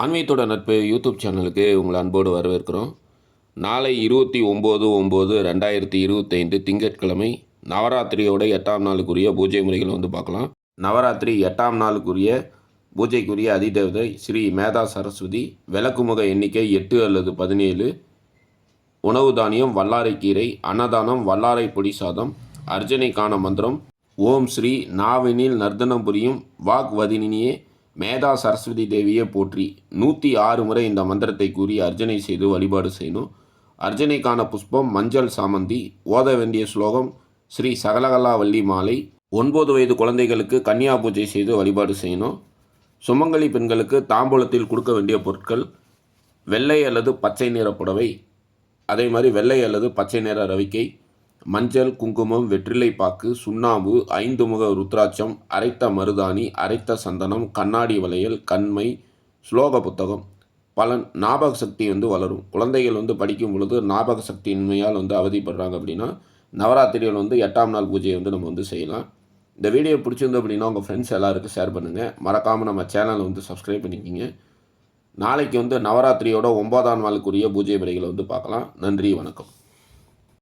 ஆன்மீகத்தோட நட்பு யூடியூப் சேனலுக்கு உங்களை அன்போடு வரவேற்கிறோம். நாளை இருபத்தி ஒம்பது ஒம்பது ரெண்டாயிரத்தி இருபத்தைந்து திங்கட்கிழமை நவராத்திரியோட எட்டாம் நாளுக்குரிய பூஜை முறைகளை வந்து பார்க்கலாம். நவராத்திரி எட்டாம் நாளுக்குரிய பூஜைக்குரிய அதிதேவதை ஸ்ரீ மேதா சரஸ்வதி விளக்குமுக எண்ணிக்கை எட்டு அல்லது பதினேழு. உணவு தானியம் வல்லாரைக்கீரை அன்னதானம் வல்லாரை பொடி சாதம் அர்ஜனைக்கான மந்திரம். ஓம் ஸ்ரீ நாவினில் நர்தனம் புரியும் வாக்வதினியே மேதா சரஸ்வதி தேவியை போற்றி நூற்றி ஆறு முறை இந்த மந்திரத்தை கூறி அர்ச்சனை செய்து வழிபாடு செய்யணும். அர்ச்சனைக்கான புஷ்பம் மஞ்சள் சாமந்தி ஓத வேண்டிய ஸ்லோகம் ஸ்ரீ சகலகலா வள்ளி மாலை ஒன்பது வயது குழந்தைகளுக்கு கன்னியா பூஜை செய்து வழிபாடு செய்யணும். சுமங்கலி பெண்களுக்கு தாம்பூலத்தில் கொடுக்க வேண்டிய பொருட்கள் வெள்ளை அல்லது பச்சை நிற புடவை அதே மாதிரி வெள்ளை அல்லது பச்சை நிற ரவிக்கை மஞ்சள் குங்குமம் வெற்றிலை பாக்கு சுண்ணாம்பு ஐந்து முக ருத்ராட்சம் அரைத்த மருதாணி அரைத்த சந்தனம் கண்ணாடி வளையல் கண்மை ஸ்லோக புத்தகம். பலன் ஞாபக சக்தி வந்து வளரும். குழந்தைகள் வந்து படிக்கும் பொழுது ஞாபக சக்தியின்மையால் வந்து அவதிப்படுறாங்க அப்படின்னா நவராத்திரியில் வந்து எட்டாம் நாள் பூஜையை வந்து நம்ம வந்து செய்யலாம். இந்த வீடியோ பிடிச்சிருந்து அப்படின்னா உங்கள் ஃப்ரெண்ட்ஸ் எல்லாருக்கும் ஷேர் பண்ணுங்கள் மறக்காமல் நம்ம சேனலை வந்து சப்ஸ்கிரைப் பண்ணிக்கிங்க. நாளைக்கு வந்து நவராத்திரியோட ஒன்பதாம் நாளுக்குரிய பூஜை முறைகளை வந்து பார்க்கலாம். நன்றி வணக்கம்.